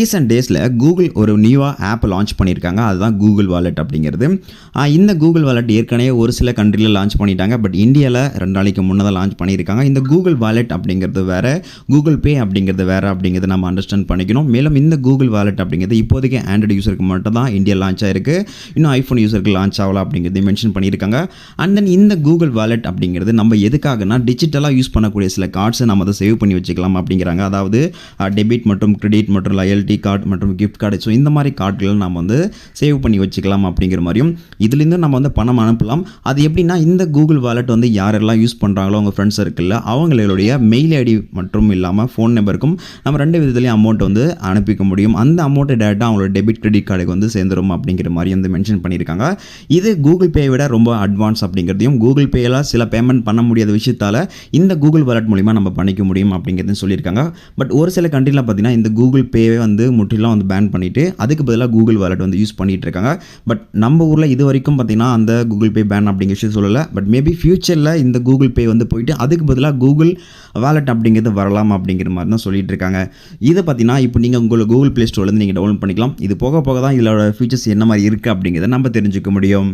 Recent டேஸில் Google ஒரு நியூவாக ஆப் லான்ச் பண்ணியிருக்காங்க. அதுதான் கூகுள் வாலெட் அப்படிங்கிறது. இந்த கூகுள் வாலெட் ஏற்கனவே ஒரு சில கண்ட்ரியில் லான்ச் பண்ணிட்டாங்க. பட் இந்தியாவில் ரெண்டு நாளைக்கு முன்னதாக லான்ச் பண்ணியிருக்காங்க. இந்த கூகுள் வாலெட் அப்படிங்கிறது வேறு கூகுள் பே அப்படிங்கிறது வேறு அப்படிங்கிறது நம்ம அண்டர்ஸ்டாண்ட் பண்ணிக்கணும். மேலும் இந்த கூகுள் வாலெட் அப்படிங்கிறது இப்போதைக்கு ஆண்ட்ராய்டு யூசருக்கு மட்டும் தான் இந்தியா லான்ச் ஆயிருக்கு. இன்னும் ஐஃபோன் யூசருக்கு லான்ச் ஆகலாம் அப்படிங்கிறது மென்ஷன் பண்ணியிருக்காங்க. அண்ட் தென் இந்த கூகுள் வாலெட் அப்படிங்கிறது நம்ம எதுக்காகனா டிஜிட்டலாக யூஸ் பண்ணக்கூடிய சில கார்ட்ஸை நம்ம அதை சேவ் பண்ணி வச்சுக்கலாம் அப்படிங்கிறாங்க. அதாவது டெபிட் மற்றும் கிரெடிட் மற்றும் லயல்ட்டி கார்டு மற்றும் கிஃப்ட் கார்டு ஸோ இந்த மாதிரி கார்டுகளை நம்ம வந்து சேவ் பண்ணி வச்சுக்கலாம் அப்படிங்கிற மாதிரியும் இதுலேருந்து நம்ம வந்து பணம் அனுப்பலாம். அது எப்படின்னா இந்த கூகுள் வாலெட் வந்து யாரெல்லாம் யூஸ் பண்ணுறாங்களோ அவங்க ஃப்ரெண்ட்ஸ் சர்க்கிளில் அவங்களுடைய மெயில் ஐடி மற்றும் இல்லாமல் ஃபோன் நம்பருக்கும் நம்ம ரெண்டு விதத்துலேயும் அமௌண்ட் வந்து அனுப்பிக்க முடியும். அந்த அமௌண்ட்டை டேரெக்டாக அவங்களோட டெபிட் கிரெடிட் கார்டுக்கு வந்து சேர்ந்துடும் அப்படிங்கிற மாதிரி வந்து மென்ஷன் பண்ணியிருக்காங்க. இது கூகுள் பே விட ரொம்ப அட்வான்ஸ் அப்படிங்கிறதையும் கூகுள் பேயில் சில பேமெண்ட் பண்ண முடியாத விஷயத்தால் இந்த கூகுள் வாலெட் மூலிமா நம்ம பண்ணிக்க முடியும் அப்படிங்கிறதையும் சொல்லியிருக்காங்க. பட் ஒரு சில கண்ட்ரியில் பார்த்தீங்கன்னா இந்த கூகுள் பேவே வந்து முற்றிலும் வந்து பேன் பண்ணிவிட்டு அதுக்கு பதிலாக கூகுள் வாலெட் வந்து யூஸ் பண்ணிகிட்டு இருக்காங்க. பட் நம்ம ஊரில் இது வரைக்கும் பார்த்திங்கன்னா அந்த கூகுள் பே பேன் அப்படிங்கிற விஷயம் சொல்லலை. பட் மேபி ஃப்யூச்சரில் இந்த கூகுள் பே வந்து போயிட்டு அதுக்கு பதிலாக கூகுள் வாலெட் அப்படிங்கிறது வரலாம் அப்படிங்கிற மாதிரி தான் சொல்லிட்டு இருக்காங்க. இதை பார்த்தீங்கன்னா இப்போ நீங்கள் உங்களை கூகுள் ப்ளே ஸ்டோர்லேருந்து நீங்கள் டவுன்லோட் பண்ணிக்கலாம். இது போக போக தான் இதோட ஃபீச்சர்ஸ் என்ன மாதிரி இருக்குது அப்படிங்கிறத நம்ம தெரிஞ்சுக்க முடியும்.